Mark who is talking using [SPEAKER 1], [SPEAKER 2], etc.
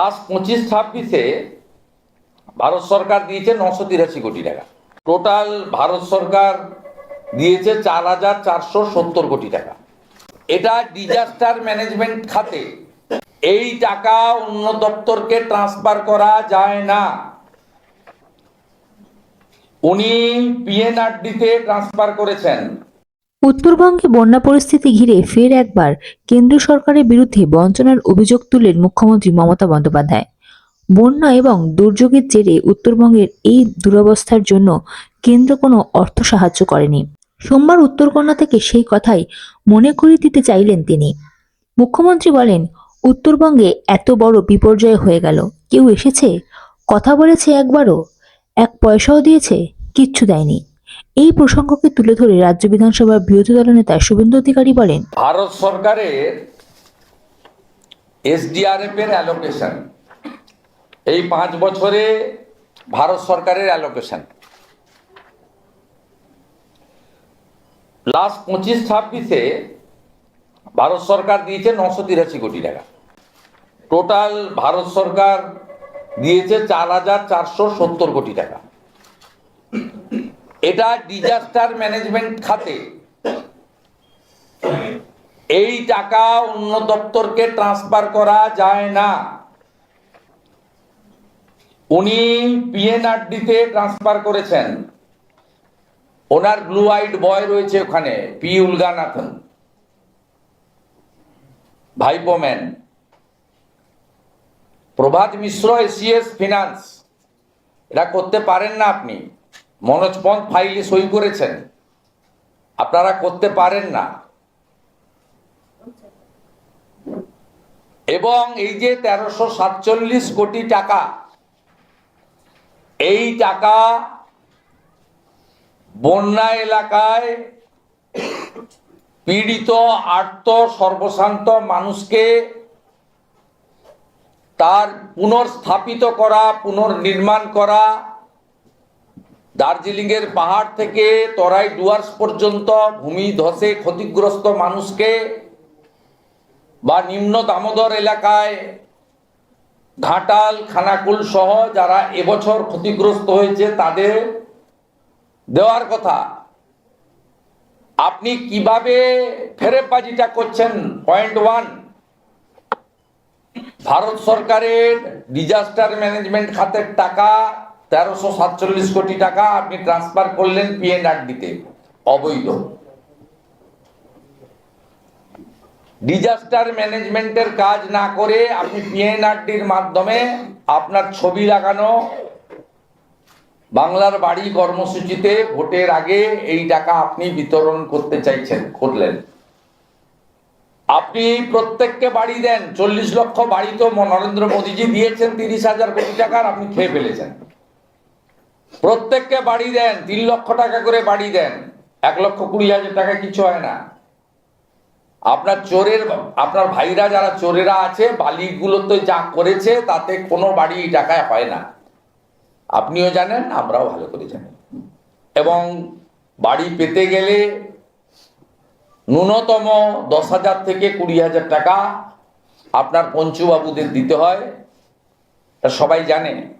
[SPEAKER 1] Last পঁচিশ ছাব্বিশে ভারত সরকার দিয়েছে নশো তিরাশি কোটি টাকা। টোটাল ভারত সরকার দিয়েছে চার হাজার চারশো সত্তর কোটি টাকা। এটা ডিজাস্টার ম্যানেজমেন্ট খাতে এই টাকা অন্য দপ্তরকে ট্রান্সফার করা যায় না। উনি পিএনআরডিতে ট্রান্সফার করেছেন।
[SPEAKER 2] উত্তরবঙ্গে বন্যা পরিস্থিতি ঘিরে ফের একবার কেন্দ্র সরকারের বিরুদ্ধে বঞ্চনার অভিযোগ তুললেন মুখ্যমন্ত্রী মমতা বন্দ্যোপাধ্যায়। বন্যা এবং দুর্যোগের জেরে উত্তরবঙ্গের এই দুরবস্থার জন্য কেন্দ্র কোনো অর্থ সাহায্য করেনি। সোমবার উত্তরকন্যা থেকে সেই কথাই মনে করিয়ে দিতে চাইলেন তিনি। মুখ্যমন্ত্রী বলেন, উত্তরবঙ্গে এত বড় বিপর্যয় হয়ে গেল। কেউ এসেছে? কথা বলেছে একবারও? এক পয়সাও দিয়েছে? কিচ্ছু দেয়নি। এই প্রসঙ্গকে তুলে ধরে রাজ্য বিধানসভার বিরোধী দলনেতা শুভেন্দু অধিকারী বলেন,
[SPEAKER 1] ভারত সরকারের এসডিআরএফ এর অ্যালোকেশন এই পাঁচ বছরে ভারত সরকারের অ্যালোকেশন লাস্ট পঁচিশ ছাব্বিশে ভারত সরকার দিয়েছে নশো তিরাশি কোটি টাকা। টোটাল ভারত সরকার দিয়েছে চার হাজার চারশো সত্তর কোটি টাকা। এটা ডিজাস্টার ম্যানেজমেন্ট খাতে। এই টাকা অন্য দপ্তরকে ট্রান্সফার করা যায় না। উনি পিএনআরডিতে ট্রান্সফার করেছেন। ওনার ব্লু আইড বয় রয়েছে ওখানে পি উলগানাথন। ভাইপো ম্যান। প্রভাত মিশ্র এসিএস ফিনান্স এটা করতে পারেন না আপনি। মনোজ পন্থ ফাইলে সই করেছেন। আপনারা করতে পারেন না। এবং এই যে তেরোশো সাতচল্লিশ কোটি টাকা, এই টাকা বন্যা এলাকায় পীড়িত, আর্ত, সর্বশান্ত মানুষকে তার পুনর্স্থাপিত করা, পুনর্নির্মাণ করা দার্জিলিংয়ের পাহাড় থেকে তরাই ডুয়ার্স পর্যন্ত ভূমি ধসে ক্ষতিগ্রস্ত মানুষকে বা নিম্ন দামোদর এলাকায় ঘাটাল, খানাকুল সহ যারা এবছর ক্ষতিগ্রস্ত হয়েছে তাদের দেওয়ার কথা। আপনি কীভাবে ফেরেবাজিটা করছেন? পয়েন্ট ওয়ান, ভারত সরকারের ডিজাস্টার ম্যানেজমেন্ট খাতের টাকা তেরোশো সাতচল্লিশ কোটি টাকা আপনি ট্রান্সফার করলেন পিএনআরডিতে অবৈধ। ডিজাস্টার ম্যানেজমেন্টের কাজ না করে আপনি পিএনআরডির মাধ্যমে আপনার ছবি লাগানো, বাংলার বাড়ি কর্মসূচিতে ভোটের আগে এই টাকা আপনি বিতরণ করতে চাইছেন, করলেন। আপনি প্রত্যেককে বাড়ি দেন, চল্লিশ লক্ষ বাড়ি তো নরেন্দ্র মোদীজি দিয়েছেন তিরিশ হাজার কোটি টাকার, আপনি খেয়ে ফেলেছেন। প্রত্যেককে বাড়ি দেন, তিন লক্ষ টাকা করে বাড়ি দেন। এক লক্ষ কুড়ি হাজার টাকা কিছু হয় না। আপনার চোরের, আপনার ভাইরা যারা চোরেরা আছে বালিগুলোতে যা করেছে, তাতে কোনো বাড়ি টাকায় হয় না। আপনিও জানেন, আমরাও ভালো করে জানি। এবং বাড়ি পেতে গেলে ন্যূনতম দশ হাজার থেকে কুড়ি হাজার টাকা আপনার পঞ্চুবাবুদের দিতে হয়। সবাই জানে।